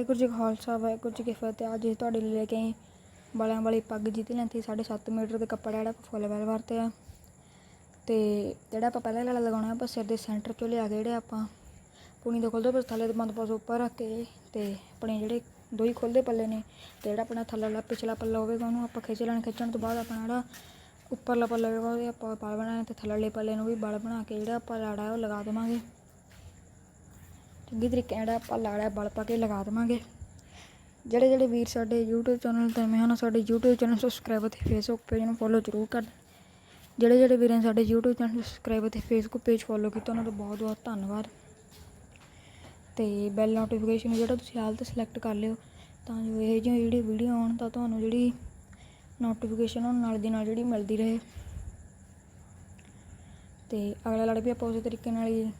ਵਾਹਿਗੁਰੂ ਜੀ ਖਾਲਸਾ, ਵਾਹਿਗੁਰੂ ਜੀ ਕੀ ਫਤਿਹ। ਅੱਜ ਅਸੀਂ ਤੁਹਾਡੇ ਲਈ ਲੈ ਕੇ ਆਏ ਬਾਲਿਆਂ ਵਾਲੀ ਪੱਗ ਜਿਹਦੀ ਲੈਂਥੀ 7.5 ਮੀਟਰ ਦੇ ਕੱਪੜਾ ਜਿਹੜਾ ਫੁੱਲ ਵੈਲ ਵਰਤੇ ਆ। ਤੇ ਜਿਹੜਾ ਆਪਾਂ ਪਹਿਲਾਂ ਵਾਲਾ ਲਗਾਉਣਾ ਆਪਾਂ ਸਿਰ ਦੇ ਸੈਂਟਰ ਚੋਂ ਲਿਆ ਕੇ ਜਿਹੜੇ ਆਪਾਂ ਪੂਣੀ ਦੇ ਖੁੱਲਦੇ ਪਰ ਥੱਲੇ ਦੇ ਬੰਦ ਪਾਸ ਉੱਪਰ ਰੱਖ ਕੇ ਤੇ ਆਪਣੇ ਜਿਹੜੇ ਦੋ ਹੀ ਖੁੱਲਦੇ ਪੱਲੇ ਨੇ ਤੇ ਜਿਹੜਾ ਆਪਣਾ ਥੱਲੇ ਵਾਲਾ ਪਿਛਲਾ ਪੱਲਾ ਹੋਵੇਗਾ ਉਹਨੂੰ ਆਪਾਂ ਖਿੱਚ ਲੈਣਾ, ਖਿੱਚਣ ਤੋਂ ਬਾਅਦ ਆਪਣਾ ਜਿਹੜਾ ਉੱਪਰਲਾ ਪੱਲਾ ਹੋਵੇਗਾ ਉਹਦੇ ਆਪਾਂ ਬਲ ਬਣਾਉਣਾ ਤੇ ਥੱਲੇ ਵਾਲੇ ਪੱਲੇ ਨੂੰ ਵੀ ਬਲ ਬਣਾ ਕੇ ਜਿਹੜਾ ਆਪਾਂ ਲਾੜਾ ਹੈ ਉਹ ਲਗਾ ਦੇਵਾਂਗੇ। ਚੰਗੀ ਤਰੀਕੇ ਜਿਹੜਾ ਆਪਾਂ ਲਾੜਾ ਹੈ ਬਲ ਪਾ ਕੇ ਲਗਾ ਦੇਵਾਂਗੇ। ਜਿਹੜੇ ਜਿਹੜੇ ਵੀਰ ਸਾਡੇ YouTube ਚੈਨਲ ਤੇ ਮੈਂ ਹਨ, ਸਾਡੇ YouTube ਚੈਨਲ ਸਬਸਕ੍ਰਾਈਬ ਅਤੇ Facebook ਪੇਜ ਨੂੰ ਫੋਲੋ ਜ਼ਰੂਰ ਕਰ। ਜਿਹੜੇ ਜਿਹੜੇ ਵੀਰਾਂ ਨੇ ਸਾਡੇ YouTube ਚੈਨਲ ਸਬਸਕ੍ਰਾਈਬ ਅਤੇ Facebook ਪੇਜ ਫੋਲੋ ਕੀਤਾ, ਉਹਨਾਂ ਦਾ ਬਹੁਤ ਬਹੁਤ ਧੰਨਵਾਦ। ਤੇ ਬੈਲ ਨੋਟੀਫਿਕੇਸ਼ਨ ਜਿਹੜਾ ਤੁਸੀਂ ਹਾਲ ਤੇ ਸਿਲੈਕਟ ਕਰ ਲਿਓ, ਤਾਂ ਜੋ ਇਹ ਜਿਹੀ ਜਿਹੜੀ ਵੀਡੀਓ ਆਉਣ, ਤਾਂ ਤੁਹਾਨੂੰ ਜਿਹੜੀ ਨੋਟੀਫਿਕੇਸ਼ਨ ਉਹ ਨਾਲ ਦੀ ਨਾਲ ਜਿਹੜੀ ਮਿਲਦੀ ਰਹੇ। ਤੇ ਅਗਲਾ ਲੜ ਵੀ ਆਪਾਂ ਉਸੇ ਤਰੀਕੇ ਨਾਲ ਹੀ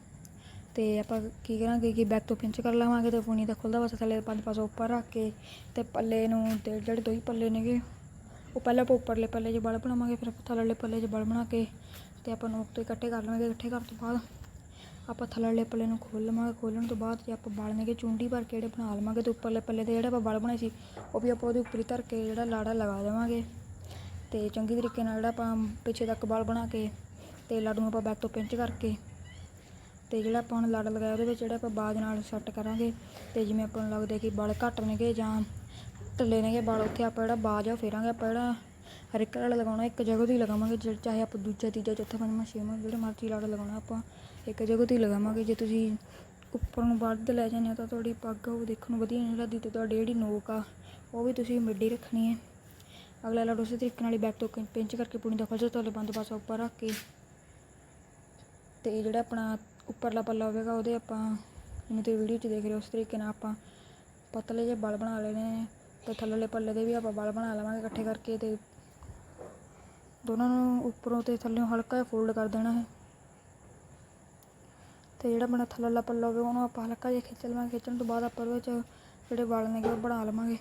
ਤੇ ਆਪਾਂ ਕੀ ਕਰਾਂਗੇ ਕਿ ਬੈਕ ਤੋਂ ਪਿੰਚ ਕਰ ਲਵਾਂਗੇ ਤੇ ਪੂਣੀ ਦਾ ਖੁੱਲਦਾ ਪਾਸਾ ਥੱਲੇ ਪੰਜ ਪਾਸਾ ਉੱਪਰ ਰੱਖ ਕੇ ਤੇ ਪੱਲੇ ਨੂੰ ਤੇ ਜਿਹੜੇ ਦੋ ਹੀ ਪੱਲੇ ਨੇਗੇ, ਉਹ ਪਹਿਲਾਂ ਆਪਾਂ ਉੱਪਰਲੇ ਪੱਲੇ 'ਚ ਬਲ ਬਣਾਵਾਂਗੇ, ਫਿਰ ਆਪਾਂ ਥੱਲੇਲੇ ਪੱਲੇ 'ਚ ਬਲ ਬਣਾ ਕੇ ਤੇ ਆਪਾਂ ਨੋਕ ਤੋਂ ਇਕੱਠੇ ਕਰ ਲਵਾਂਗੇ, ਇਕੱਠੇ ਕਰਨ ਤੋਂ ਬਾਅਦ ਆਪਾਂ ਥੱਲੇਲੇ ਪੱਲੇ ਨੂੰ ਖੋਲ੍ਹ ਲਵਾਂਗੇ, ਖੋਲ੍ਹਣ ਤੋਂ ਬਾਅਦ ਜੇ ਆਪਾਂ ਬਲ ਨੇਗੇ ਚੁੰਡੀ ਭਰ ਕੇ ਜਿਹੜੇ ਬਣਾ ਲਵਾਂਗੇ ਤੇ ਉੱਪਰਲੇ ਪੱਲੇ ਤੇ ਜਿਹੜਾ ਆਪਾਂ ਬਲ ਬਣਾਏ ਸੀ, ਉਹ ਵੀ ਆਪਾਂ ਉਹਦੇ ਉੱਪਰ ਹੀ ਧਰ ਕੇ ਜਿਹੜਾ ਲਾੜਾ ਲਗਾ ਦੇਵਾਂਗੇ। ਤੇ ਚੰਗੀ ਤਰੀਕੇ ਨਾਲ ਜਿਹੜਾ ਆਪਾਂ ਪਿੱਛੇ ਤੱਕ ਬਲ ਬਣਾ ਕੇ ਤੇ ਲਾੜੂ ਨੂੰ ਆਪਾਂ ਬੈਕ ਤੋਂ ਪਿੰਚ ਕਰਕੇ ਤੇ ਜਿਹੜਾ ਆਪਾਂ ਹੁਣ ਲੜ ਲਗਾਇਆ ਉਹਦੇ ਵਿੱਚ ਜਿਹੜਾ ਆਪਾਂ ਬਾਜ ਨਾਲ ਸੈੱਟ ਕਰਾਂਗੇ ਤੇ ਜਿਵੇਂ ਆਪਾਂ ਨੂੰ ਲੱਗਦਾ ਕਿ ਬਲ ਘੱਟ ਨੇਗੇ ਜਾਂ ਢਿੱਲੇ ਨੇਗੇ ਬਲ ਉੱਥੇ ਆਪਾਂ ਜਿਹੜਾ ਬਾਜ ਆ ਉਹ ਫੇਰਾਂਗੇ ਆਪਾਂ ਜਿਹੜਾ ਹਰ ਇੱਕ ਲੜ ਲਗਾਉਣਾ ਇੱਕ ਜਗ੍ਹਾ ਤੇ ਹੀ ਲਗਾਵਾਂਗੇ ਜੇ ਚਾਹੇ ਆਪਾਂ ਦੂਜਾ ਤੀਜਾ ਚੌਥਾ ਪੰਜਵਾਂ ਛੇਵਾਂ ਜਿਹੜੇ ਮਰਜ਼ੀ ਲੜ ਲਗਾਉਣਾ ਆਪਾਂ ਇੱਕ ਜਗ੍ਹਾ ਤੇ ਹੀ ਲਗਾਵਾਂਗੇ ਜੇ ਤੁਸੀਂ ਉੱਪਰ ਨੂੰ ਵੱਧ ਲੈ ਜਾਂਦੇ ਹੋ ਤਾਂ ਤੁਹਾਡੀ ਪੱਗ ਆ ਉਹ ਦੇਖਣ ਨੂੰ ਵਧੀਆ ਨਹੀਂ ਲੱਗਦੀ ਤੇ ਤੁਹਾਡੀ ਜਿਹੜੀ ਨੋਕ ਆ ਉਹ ਵੀ ਤੁਸੀਂ ਮਿੱਡੀ ਰੱਖਣੀ ਹੈ ਅਗਲਾ ਲੜ ਉਸੇ ਤਰੀਕੇ ਨਾਲ ਹੀ ਬੈਕ ਤੋਂ ਪਿੰਚ ਕਰਕੇ ਪੂਣੀ ਦਾ ਖੁੱਲ੍ਹ ਥੱਲੇ ਬੰਦ ਪਾਸਾ ਉੱਪਰ ਰੱਖ ਕੇ ਤੇ ਜਿਹੜਾ ਆਪਣਾ ਉੱਪਰਲਾ ਪੱਲਾ ਹੋਵੇਗਾ, ਉਹਦੇ ਆਪਾਂ ਜਿਵੇਂ ਤੁਸੀਂ ਵੀਡੀਓ 'ਚ ਦੇਖ ਰਹੇ ਹੋ, ਉਸ ਤਰੀਕੇ ਨਾਲ ਆਪਾਂ ਪਤਲੇ ਜਿਹੇ ਬਲ ਬਣਾ ਲੈਣੇ ਨੇ ਤੇ ਥੱਲੇਲੇ ਪੱਲੇ ਦੇ ਵੀ ਆਪਾਂ ਬਲ ਬਣਾ ਲਵਾਂਗੇ ਇਕੱਠੇ ਕਰਕੇ ਤੇ ਦੋਨਾਂ ਨੂੰ ਉੱਪਰੋਂ ਤੇ ਥੱਲੇੋਂ ਹਲਕਾ ਜਿਹਾ ਫੋਲਡ ਕਰ ਦੇਣਾ ਹੈ। ਤੇ ਜਿਹੜਾ ਆਪਣਾ ਥੱਲੇਲਾ ਪੱਲਾ ਹੋਵੇਗਾ ਉਹਨੂੰ ਆਪਾਂ ਹਲਕਾ ਜਿਹਾ ਖਿੱਚ ਲਵਾਂਗੇ, ਖਿੱਚਣ ਤੋਂ ਬਾਅਦ ਆਪਾਂ ਉਹਦੇ ਵਿੱਚ ਜਿਹੜੇ ਬਲ ਨੇਗੇ ਉਹ ਬਣਾ ਲਵਾਂਗੇ।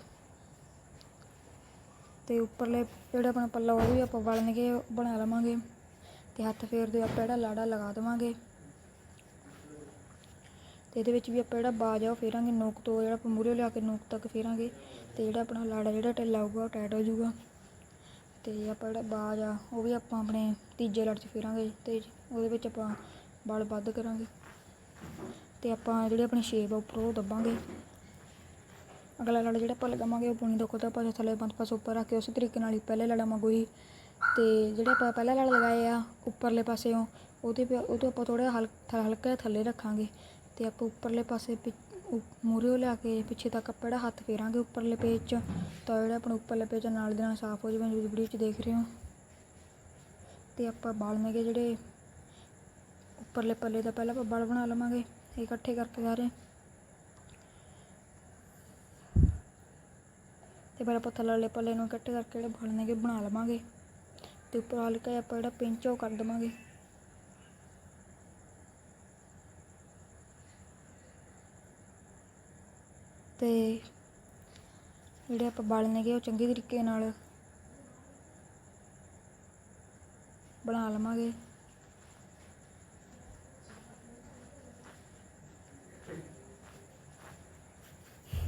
ਤੇ ਉੱਪਰਲੇ ਜਿਹੜਾ ਆਪਣਾ ਪੱਲਾ ਉਹ ਵੀ ਆਪਾਂ ਬਲ ਨੇਗੇ ਬਣਾ ਲਵਾਂਗੇ ਤੇ ਹੱਥ ਫੇਰਦੇ ਆਪਾਂ ਜਿਹੜਾ ਲਾੜਾ ਲਗਾ ਦੇਵਾਂਗੇ। ਇਹਦੇ ਵਿੱਚ ਵੀ ਆਪਾਂ ਜਿਹੜਾ ਬਾਜ ਆ ਉਹ ਫੇਰਾਂਗੇ, ਨੋਕ ਤੋਂ ਜਿਹੜਾ ਆਪਾਂ ਮੂਹਰੇ ਲਿਆ ਕੇ ਨੋਕ ਤੱਕ ਫੇਰਾਂਗੇ ਤੇ ਜਿਹੜਾ ਆਪਣਾ ਲਾੜਾ ਜਿਹੜਾ ਢਿੱਲਾ ਹੋਊਗਾ ਉਹ ਟਾਈਟ ਹੋ ਜਾਊਗਾ। ਤੇ ਆਪਾਂ ਜਿਹੜਾ ਬਾਜ ਆ, ਉਹ ਵੀ ਆਪਾਂ ਆਪਣੇ ਤੀਜੇ ਲੜ 'ਚ ਫੇਰਾਂਗੇ ਤੇ ਉਹਦੇ ਵਿੱਚ ਆਪਾਂ ਬਲ ਵੱਧ ਕਰਾਂਗੇ। ਤੇ ਆਪਾਂ ਜਿਹੜੀ ਆਪਣੀ ਸ਼ੇਪ ਆ ਉੱਪਰੋਂ ਉਹ ਦੱਬਾਂਗੇ। ਅਗਲਾ ਲੜ ਜਿਹੜਾ ਆਪਾਂ ਲਗਾਵਾਂਗੇ ਉਹ ਪੂਣੀ ਦਾ ਖੁੱਦਾ ਆਪਾਂ ਥੱਲੇ ਪੰਜ ਪਾਸ ਉੱਪਰ ਰੱਖ ਕੇ ਉਸੇ ਤਰੀਕੇ ਨਾਲ ਹੀ ਪਹਿਲੇ ਲੜਾ ਵਾਂਗੂ ਹੀ ਤੇ ਜਿਹੜੇ ਆਪਾਂ ਪਹਿਲਾ ਲੜ ਲਗਾਏ ਆ, ਉੱਪਰਲੇ ਪਾਸਿਓਂ, ਉਹਦੇ ਉਹ ਤੋਂ ਆਪਾਂ ਥੋੜਾ ਹਲਕਾ ਹਲਕਾ ਜਿਹਾ ਥੱਲੇ ਰੱਖਾਂਗੇ। ਤੇ ਆਪਾਂ ਉੱਪਰਲੇ ਪਾਸੇ ਮੂਹਰੇ ਲਿਆ ਕੇ ਪਿੱਛੇ ਤੱਕ ਆਪਾਂ ਜਿਹੜਾ ਹੱਥ ਫੇਰਾਂਗੇ ਉੱਪਰਲੇ ਪੇਜ 'ਚ, ਤਾਂ ਜਿਹੜਾ ਆਪਣਾ ਉੱਪਰਲੇ ਪੇਜ ਨਾਲ ਦੇ ਨਾਲ ਸਾਫ਼ ਹੋ ਜਾਵੇ ਜਿਵੇਂ ਵੀਡੀਓ 'ਚ ਦੇਖ ਰਹੇ ਹੋ। ਤੇ ਆਪਾਂ ਬਾਲ ਨੇਗੇ ਜਿਹੜੇ ਉੱਪਰਲੇ ਪੱਲੇ ਦਾ ਪਹਿਲਾਂ ਆਪਾਂ ਬਾਲ ਬਣਾ ਲਵਾਂਗੇ ਇਕੱਠੇ ਕਰਕੇ ਸਾਰੇ। ਤੇ ਫਿਰ ਆਪਾਂ ਥੱਲੇ ਪੱਲੇ ਨੂੰ ਇਕੱਠੇ ਕਰਕੇ ਜਿਹੜੇ ਬਲ ਨੇਗੇ ਬਣਾ ਲਵਾਂਗੇ। ਤੇ ਉੱਪਰ ਹਲਕਾ ਜਿਹਾ ਆਪਾਂ ਜਿਹੜਾ ਪਿੰਚ ਉਹ ਕਰ ਦੇਵਾਂਗੇ। ਤੇ ਜਿਹੜੇ ਆਪਾਂ ਬਲ ਨੇਗੇ ਉਹ ਚੰਗੇ ਤਰੀਕੇ ਨਾਲ ਬਣਾ ਲਵਾਂਗੇ।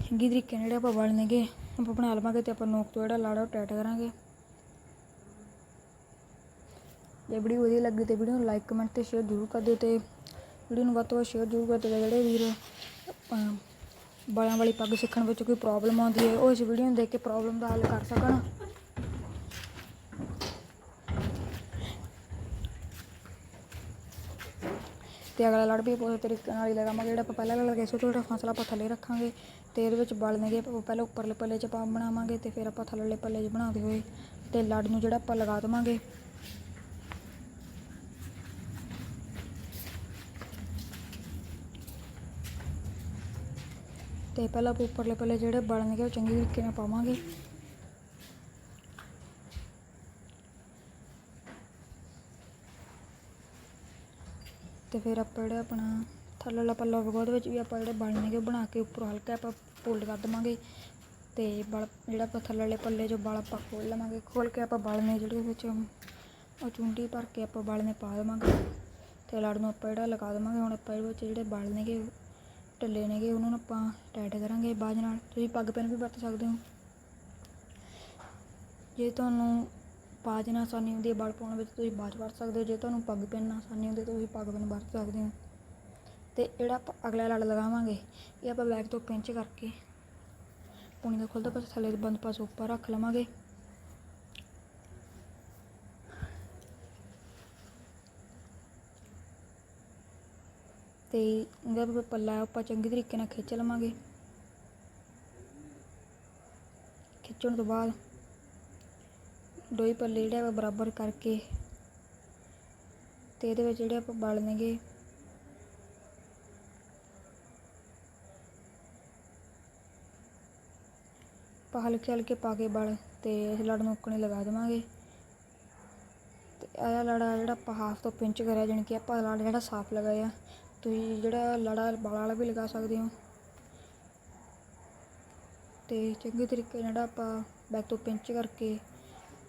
ਚੰਗੀ ਤਰੀਕੇ ਨਾਲ ਜਿਹੜੇ ਆਪਾਂ ਬਲ ਨੇਗੇ ਆਪਾਂ ਬਣਾ ਲਵਾਂਗੇ ਤੇ ਆਪਾਂ ਨੋਕ ਤੋਂ ਜਿਹੜਾ ਲਾੜਾ ਉਹ ਟੈਟ ਕਰਾਂਗੇ। ਜੇ ਵੀਡੀਓ ਵਧੀਆ ਲੱਗੀ ਤੇ ਵੀਡੀਓ ਨੂੰ ਲਾਈਕ ਕਮੈਂਟ ਤੇ ਸ਼ੇਅਰ ਜ਼ਰੂਰ ਕਰ ਦਿਓ ਤੇ ਵੀਡੀਓ ਨੂੰ ਵੱਧ ਤੋਂ ਵੱਧ ਸ਼ੇਅਰ ਜ਼ਰੂਰ ਕਰ ਦਿਓ ਜਿਹੜੇ ਵੀਰ ਆਪਾਂ ਵਾਲੀ ਪੱਗ ਸਿੱਖਣ ਵਿੱਚ ਕੋਈ ਪ੍ਰੋਬਲਮ ਆਉਂਦੀ ਹੈ, ਉਹ ਇਸ ਵੀਡੀਓ ਨੂੰ ਦੇਖ ਕੇ ਪ੍ਰੋਬਲਮ ਦਾ ਹੱਲ ਕਰ ਸਕਣ। ਤੇ ਅਗਲਾ ਲੜ ਵੀ ਪੂਰੇ ਤਰੀਕੇ ਨਾਲ ਹੀ ਲਗਾਵਾਂਗੇ। ਜਿਹੜਾ ਆਪਾਂ ਪਹਿਲਾਂ ਲਗਾਇਆ ਸੀ, ਉਹ ਤੋਂ ਫਾਸਲਾ ਆਪਾਂ ਥੱਲੇ ਰੱਖਾਂਗੇ ਤੇ ਇਹਦੇ ਵਿੱਚ ਬਲ ਨੇਗੇ, ਆਪਾਂ ਪਹਿਲਾਂ ਉੱਪਰਲੇ ਪੱਲੇ 'ਚ ਪਾ ਬਣਾਵਾਂਗੇ ਤੇ ਫਿਰ ਆਪਾਂ ਥੱਲੇਲੇ ਪੱਲੇ 'ਚ ਬਣਾਉਂਦੇ ਹੋਏ। ਤੇ ਲੜ ਨੂੰ ਜਿਹੜਾ ਆਪਾਂ ਲਗਾ ਦੇਵਾਂਗੇ ਤੇ ਪਹਿਲਾਂ ਆਪਾਂ ਉੱਪਰਲੇ ਪੱਲੇ ਜਿਹੜੇ ਬਲ ਉਹ ਚੰਗੀ ਤਰੀਕੇ ਨਾਲ ਪਾਵਾਂਗੇ। ਤੇ ਫਿਰ ਆਪਾਂ ਜਿਹੜਾ ਆਪਣਾ ਥੱਲੇ ਵਾਲਾ ਪੱਲਾ ਹੋਵੇਗਾ ਉਹਦੇ ਵਿੱਚ ਵੀ ਆਪਾਂ ਜਿਹੜੇ ਬਲ ਉਹ ਬਣਾ ਕੇ ਉੱਪਰੋਂ ਹਲਕਾ ਆਪਾਂ ਫੋਲਡ ਕਰ ਦੇਵਾਂਗੇ। ਤੇ ਬਲ ਜਿਹੜਾ ਆਪਾਂ ਥੱਲੇ ਵਾਲੇ ਪੱਲੇ ਜੋ ਬਲ ਆਪਾਂ ਖੋਲ ਲਵਾਂਗੇ ਖੋਲ ਕੇ ਆਪਾਂ ਬਲ ਨੇ ਜਿਹੜੇ ਵਿੱਚ ਉਹ ਚੁੰਡੀ ਭਰ ਕੇ ਆਪਾਂ ਬਲਨੇ ਪਾ ਦੇਵਾਂਗੇ। ਤੇ ਲੜ ਨੂੰ ਆਪਾਂ ਜਿਹੜਾ ਲਗਾ ਦੇਵਾਂਗੇ, ਹੁਣ ਆਪਾਂ ਇਹਦੇ ਵਿੱਚ ਜਿਹੜੇ ਬਲ ਢਿੱਲੇ ਨੇਗੇ ਉਹਨਾਂ ਨੂੰ ਆਪਾਂ ਟਾਈਟ ਕਰਾਂਗੇ ਬਾਜ ਨਾਲ। ਤੁਸੀਂ ਪੱਗ ਪੈਨ ਵੀ ਵਰਤ ਸਕਦੇ ਹੋ। ਜੇ ਤੁਹਾਨੂੰ ਬਾਜ ਨਾਲ ਆਸਾਨੀ ਹੁੰਦੀ ਹੈ ਵਲ ਪਾਉਣ ਵਿੱਚ, ਤੁਸੀਂ ਬਾਜ ਵਰਤ ਸਕਦੇ ਹੋ। ਜੇ ਤੁਹਾਨੂੰ ਪੱਗ ਪੈਨ ਨਾਲ ਆਸਾਨੀ ਹੁੰਦੀ ਹੈ ਤੁਸੀਂ ਪੱਗ ਪੈਨ ਵਰਤ ਸਕਦੇ ਹੋ। ਤੇ ਜਿਹੜਾ ਆਪਾਂ ਅਗਲਾ ਲੜ ਲਗਾਵਾਂਗੇ, ਇਹ ਆਪਾਂ ਬੈਕ ਤੋਂ ਪਿੰਚ ਕਰਕੇ, ਪੁਣੀ ਦਾ ਖੁੱਲਦਾ ਪਾਸਾ ਥੱਲੇ ਬੰਦ ਪਾਸਾ ਉੱਪਰ ਰੱਖ ਲਵਾਂਗੇ। ਤੇ ਇਹਦਾ ਪੱਲਾ ਆਪਾਂ ਚੰਗੇ ਤਰੀਕੇ ਨਾਲ ਖਿੱਚ ਲਵਾਂਗੇ। ਖਿੱਚਣ ਤੋਂ ਬਾਅਦ ਦੋਈ ਪੱਲੇ ਜਿਹੜੇ ਆਪਾਂ ਬਰਾਬਰ ਕਰਕੇ ਤੇ ਇਹਦੇ ਵਿੱਚ ਜਿਹੜੇ ਆਪਾਂ ਵਲ ਆਪਾਂ ਹਲਕੇ ਹਲਕੇ ਪਾ ਕੇ ਬਲ ਤੇ ਇਸ ਲੜ ਨੂੰ ਉੱਕਣੇ ਲਗਾ ਦੇਵਾਂਗੇ। ਤੇ ਆਹ ਲੜਾ ਜਿਹੜਾ ਆਪਾਂ ਹਾਫ ਤੋਂ ਪਿੰਚ ਕਰਿਆ, ਜਾਣੀ ਕਿ ਆਪਾਂ ਲੜ ਜਿਹੜਾ ਸਾਫ਼ ਲਗਾਇਆ ਤੁਸੀਂ ਜਿਹੜਾ ਲੜਾ ਵਾਲ ਵਾਲਾ ਵੀ ਲਗਾ ਸਕਦੇ ਹੋ। ਤੇ ਚੰਗੇ ਤਰੀਕੇ ਨਾਲ ਜਿਹੜਾ ਆਪਾਂ ਬੈਕ ਤੋਂ ਪਿੰਚ ਕਰਕੇ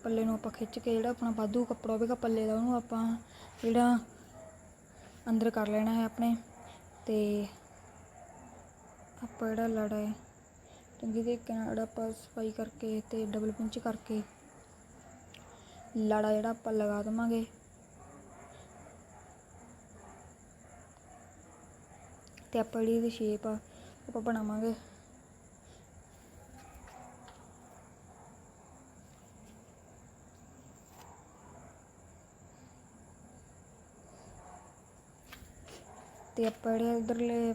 ਪੱਲੇ ਨੂੰ ਆਪਾਂ ਖਿੱਚ ਕੇ ਜਿਹੜਾ ਆਪਣਾ ਵਾਧੂ ਕੱਪੜਾ ਹੋਵੇਗਾ ਪੱਲੇ ਦਾ, ਉਹਨੂੰ ਆਪਾਂ ਜਿਹੜਾ ਅੰਦਰ ਕਰ ਲੈਣਾ ਹੈ ਆਪਣੇ। ਤੇ ਆਪਾਂ ਜਿਹੜਾ ਲੜਾ ਹੈ, ਚੰਗੀ ਤਰੀਕੇ ਨਾਲ ਜਿਹੜਾ ਆਪਾਂ ਸਫ਼ਾਈ ਕਰਕੇ ਤੇ ਡਬਲ ਪਿੰਚ ਕਰਕੇ ਲੜਾ ਜਿਹੜਾ ਆਪਾਂ ਲਗਾ ਦੇਵਾਂਗੇ। ਤੇ ਆਪਾਂ ਜਿਹੜੀ ਇਹਦੀ ਸ਼ੇਪ ਆ, ਆਪਾਂ ਬਣਾਵਾਂਗੇ। ਤੇ ਆਪਾਂ ਜਿਹੜੇ ਇਧਰਲੇ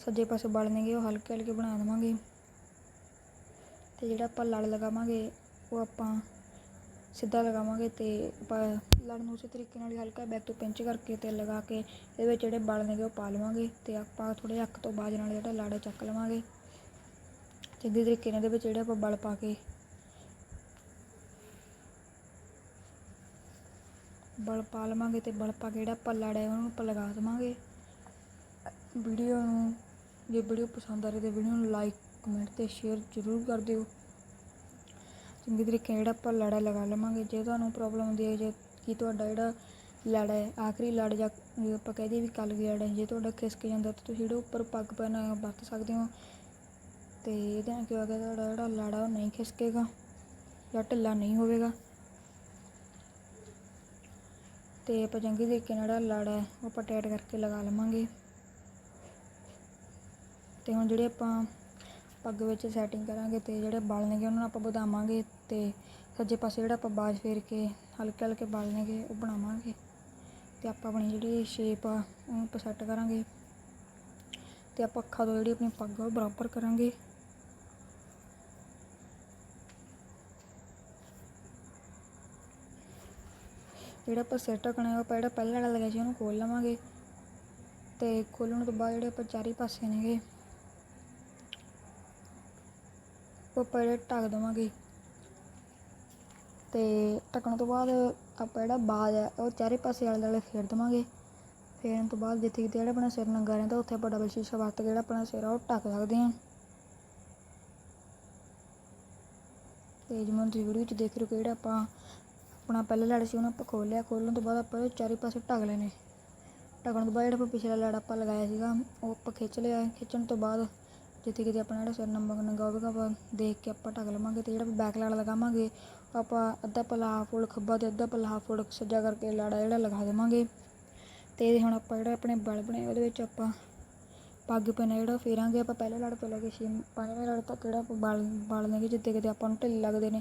ਸੱਜੇ ਪਾਸੇ ਵਲ ਨੇਗੇ, ਉਹ ਹਲਕੇ ਹਲਕੇ ਬਣਾ ਦੇਵਾਂਗੇ। ਤੇ ਜਿਹੜਾ ਆਪਾਂ ਲੜ ਲਗਾਵਾਂਗੇ, ਉਹ ਆਪਾਂ ਸਿੱਧਾ ਲਗਾਵਾਂਗੇ ਤੇ ਆਪਾਂ ਲੜ ਨੂੰ ਉਸੇ ਤਰੀਕੇ ਨਾਲ ਹੀ ਹਲਕਾ ਬੈਕ ਤੋਂ ਪਿੰਚ ਕਰਕੇ ਤੇ ਲਗਾ ਕੇ ਇਹਦੇ ਵਿੱਚ ਜਿਹੜੇ ਬਲ ਨੇਗੇ ਉਹ ਪਾ ਲਵਾਂਗੇ ਤੇ ਆਪਾਂ ਥੋੜੇ ਅੱਖ ਤੋਂ ਬਾਜ ਨਾਲ ਜਿਹੜਾ ਲਾੜਾ ਚੱਕ ਲਵਾਂਗੇ। ਚੰਗੇ ਤਰੀਕੇ ਨਾਲ ਇਹਦੇ ਵਿੱਚ ਜਿਹੜੇ ਆਪਾਂ ਬਲ ਪਾ ਕੇ ਬਲ ਪਾ ਲਵਾਂਗੇ ਤੇ ਬਲ ਪਾ ਕੇ ਜਿਹੜਾ ਆਪਾਂ ਲੜ ਹੈ ਉਹਨੂੰ ਆਪਾਂ ਲਗਾ ਦੇਵਾਂਗੇ। ਵੀਡੀਓ ਨੂੰ, ਜੇ ਵੀਡੀਓ ਪਸੰਦ ਆ ਰਹੀ ਤਾਂ ਵੀਡੀਓ ਨੂੰ ਲਾਈਕ, ਕਮੈਂਟ ਤੇ ਸ਼ੇਅਰ ਜ਼ਰੂਰ ਕਰ ਦਿਓ। ਚੰਗੇ ਤਰੀਕੇ ਨਾਲ ਜਿਹੜਾ ਆਪਾਂ ਲੜਾ ਲਗਾ ਲਵਾਂਗੇ, ਜੇ ਤੁਹਾਨੂੰ ਪ੍ਰੋਬਲਮ ਆਉਂਦੀ ਹੈ, ਜੇ ਕਿ ਤੁਹਾਡਾ ਜਿਹੜਾ ਲੜ ਹੈ, ਆਖਰੀ ਲੜ ਜਾਂ ਆਪਾਂ ਕਹਿ ਦਈਏ ਵੀ ਕਲ ਦੀ ਲੜ ਹੈ, ਜੇ ਤੁਹਾਡਾ ਖਿਸਕ ਜਾਂਦਾ ਤਾਂ ਤੁਸੀਂ ਜਿਹੜਾ ਉੱਪਰ ਪੱਗ ਪੈਨ ਵਰਤ ਸਕਦੇ ਹੋ। ਤੇ ਇਹਦੇ ਨਾਲ ਕੀ ਹੋਵੇਗਾ ਤੁਹਾਡਾ ਜਿਹੜਾ ਲੜ ਹੈ, ਉਹ ਨਹੀਂ ਖਿਸਕੇਗਾ ਜਾਂ ਢਿੱਲਾ ਨਹੀਂ ਹੋਵੇਗਾ। ਤੇ ਆਪਾਂ ਚੰਗੇ ਤਰੀਕੇ ਨਾਲ ਜਿਹੜਾ ਲੜ ਹੈ, ਉਹ ਆਪਾਂ ਟਾਈਟ ਕਰਕੇ ਲਗਾ ਲਵਾਂਗੇ। ਤੇ ਹੁਣ ਜਿਹੜੇ ਆਪਾਂ ਪੱਗ ਵਿੱਚ ਸੈਟਿੰਗ ਕਰਾਂਗੇ ਤੇ ਜਿਹੜੇ ਵਲ ਨੇਗੇ, ਉਹਨਾਂ ਨੂੰ ਆਪਾਂ ਵਧਾਵਾਂਗੇ ਤੇ ਸੱਜੇ ਪਾਸੇ ਜਿਹੜਾ ਆਪਾਂ ਬਾਜ ਫੇਰ ਕੇ ਹਲਕੇ ਹਲਕੇ ਵਲ ਨੇਗੇ, ਉਹ ਬਣਾਵਾਂਗੇ। ਤੇ ਆਪਾਂ ਆਪਣੀ ਜਿਹੜੀ ਸ਼ੇਪ ਆ, ਉਹਨੂੰ ਆਪਾਂ ਸੈੱਟ ਕਰਾਂਗੇ। ਤੇ ਆਪਾਂ ਅੱਖਾਂ ਤੋਂ ਜਿਹੜੀ ਆਪਣੀ ਪੱਗ ਆ, ਉਹ ਬਰਾਬਰ ਕਰਾਂਗੇ। ਜਿਹੜਾ ਆਪਾਂ ਸਿਰ ਢੱਕਣਾ ਹੈ, ਉਹ ਆਪਾਂ ਜਿਹੜਾ ਪਹਿਲਾਂ ਵਾਲਾ ਲਗਾਇਆ ਸੀ, ਉਹਨੂੰ ਖੋਲ ਲਵਾਂਗੇ। ਤੇ ਖੋਲਣ ਤੋਂ ਬਾਅਦ ਜਿਹੜੇ ਆਪਾਂ ਚਾਰੇ ਪਾਸੇ ਨੇਗੇ, ਉਹ ਆਪਾਂ ਜਿਹੜਾ ਢੱਕ ਦੇਵਾਂਗੇ। ਤੇ ਢੱਕਣ ਤੋਂ ਬਾਅਦ ਆਪਾਂ ਜਿਹੜਾ ਬਾਜ ਹੈ, ਉਹ ਚਾਰੇ ਪਾਸੇ ਆਲੇ ਦੁਆਲੇ ਫੇਰ ਦੇਵਾਂਗੇ। ਫੇਰਨ ਤੋਂ ਬਾਅਦ ਜਿੱਥੇ ਕਿਤੇ ਜਿਹੜਾ ਆਪਣਾ ਸਿਰ ਨੰਗਾ ਰਹਿੰਦਾ, ਉੱਥੇ ਆਪਾਂ ਡਬਲ ਸ਼ੀਸ਼ਾ ਵਰਤ ਕੇ ਜਿਹੜਾ ਆਪਣਾ ਸਿਰ ਆ, ਉਹ ਢੱਕ ਸਕਦੇ ਹਾਂ। ਤੇ ਜਿਵੇਂ ਤੁਸੀਂ ਵੀਡੀਓ 'ਚ ਦੇਖ ਰਹੇ ਹੋ ਕਿ ਜਿਹੜਾ ਆਪਾਂ ਆਪਣਾ ਪਹਿਲਾ ਲੜ ਸੀ, ਉਹਨੂੰ ਆਪਾਂ ਖੋਲ ਲਿਆ ਖੋਲਣ ਤੋਂ ਬਾਅਦ ਆਪਾਂ ਚਾਰੇ ਪਾਸੇ ਢੱਕ ਲੈਣੇ। ਢੱਕਣ ਤੋਂ ਬਾਅਦ ਜਿਹੜਾ ਆਪਾਂ ਪਿਛਲਾ ਲੜ ਆਪਾਂ ਲਗਾਇਆ ਸੀਗਾ, ਉਹ ਆਪਾਂ ਖਿੱਚ ਲਿਆ। ਖਿੱਚਣ ਤੋਂ ਬਾਅਦ ਜਿੱਥੇ ਕਿਤੇ ਆਪਣਾ ਜਿਹੜਾ ਸਿਰ ਨੰਬਰ ਨੰਗਾ ਹੋਵੇਗਾ, ਆਪਾਂ ਦੇਖ ਕੇ ਆਪਾਂ ਢੱਕ ਲਵਾਂਗੇ ਤੇ ਜਿਹੜਾ ਬੈਕ ਲੜ ਲਗਾਵਾਂਗੇ ਆਪਾਂ ਅੱਧਾ ਪੱਲਾ ਹਾਫ ਫੁੱਲ ਖੱਬਾ ਤੇ ਅੱਧਾ ਪੱਲਾ ਹਾਫ ਫੁੱਲ ਸੱਜਾ ਕਰਕੇ ਲਾੜਾ ਜਿਹੜਾ ਲਗਾ ਦੇਵਾਂਗੇ। ਤੇ ਹੁਣ ਆਪਾਂ ਜਿਹੜਾ ਆਪਣੇ ਬਲ ਬਣੇ ਉਹਦੇ ਵਿੱਚ ਆਪਾਂ ਪੱਗ ਪੈਨਾ ਜਿਹੜਾ ਫੇਰਾਂਗੇ। ਆਪਾਂ ਪਹਿਲੇ ਲੜ ਤੋਂ ਲੈ ਕੇ ਛੇ, ਪੰਜਵੇਂ ਲੜ ਤੱਕ ਜਿਹੜਾ ਆਪਾਂ ਬਲ ਬਲ ਨੇਗੇ ਜਿੱਥੇ ਕਿਤੇ ਆਪਾਂ ਨੂੰ ਢਿੱਲ ਲੱਗਦੇ ਨੇ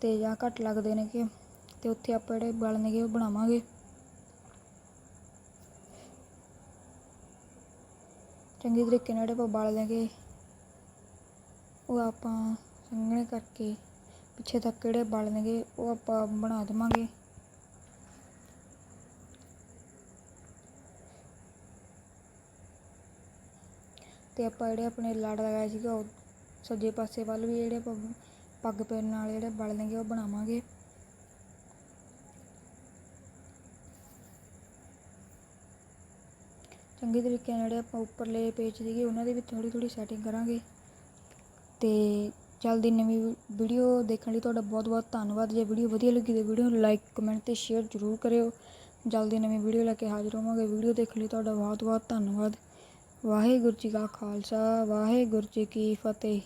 ਤੇ ਜਾਂ ਘੱਟ ਲੱਗਦੇ ਨੇ ਕਿ ਤੇ ਉੱਥੇ ਆਪਾਂ ਜਿਹੜੇ ਬਲ ਨੇਗੇ ਉਹ ਬਣਾਵਾਂਗੇ। ਚੰਗੇ ਤਰੀਕੇ ਨਾਲ ਜਿਹੜੇ ਆਪਾਂ ਬਲ ਲੈਂਗੇ ਉਹ ਆਪਾਂ ਸੰਘਣੇ ਕਰਕੇ ਪਿੱਛੇ ਤੱਕ ਜਿਹੜੇ ਬਲ ਉਹ ਆਪਾਂ ਬਣਾ ਦੇਵਾਂਗੇ। ਤੇ ਆਪਾਂ ਜਿਹੜੇ ਆਪਣੇ ਲੜ ਲਗਾਇਆ ਸੀਗਾ, ਉਹ ਸੱਜੇ ਪਾਸੇ ਵੱਲ ਵੀ ਜਿਹੜੇ ਆਪਾਂ ਪੱਗ ਪੈਨ ਨਾਲ ਜਿਹੜੇ ਬਲ ਉਹ ਬਣਾਵਾਂਗੇ। ਚੰਗੇ ਤਰੀਕੇ ਨਾਲ ਜਿਹੜੇ ਆਪਾਂ ਉੱਪਰਲੇ ਪੇਚ ਸੀਗੇ, ਉਹਨਾਂ ਦੇ ਵੀ ਥੋੜੀ ਥੋੜੀ ਸੈਟਿੰਗ ਕਰਾਂਗੇ। ਤੇ ਜਲਦੀ ਨਵੀਂ ਵੀਡੀਓ ਦੇਖਣ ਲਈ ਤੁਹਾਡਾ ਬਹੁਤ ਬਹੁਤ ਧੰਨਵਾਦ। ਜੇ ਵੀਡੀਓ ਵਧੀਆ ਲੱਗੀ ਤਾਂ ਵੀਡੀਓ ਨੂੰ ਲਾਈਕ ਕਮੈਂਟ ਤੇ ਸ਼ੇਅਰ ਜ਼ਰੂਰ ਕਰਿਓ। ਜਲਦੀ ਨਵੀਂ ਵੀਡੀਓ ਲੈ ਕੇ ਹਾਜ਼ਰ ਹੋਵਾਂਗੇ। ਵੀਡੀਓ ਦੇਖਣ ਲਈ ਤੁਹਾਡਾ ਬਹੁਤ ਬਹੁਤ ਧੰਨਵਾਦ। ਵਾਹਿਗੁਰੂ ਜੀ ਕਾ ਖਾਲਸਾ, ਵਾਹਿਗੁਰੂ ਜੀ ਕੀ ਫਤਿਹ।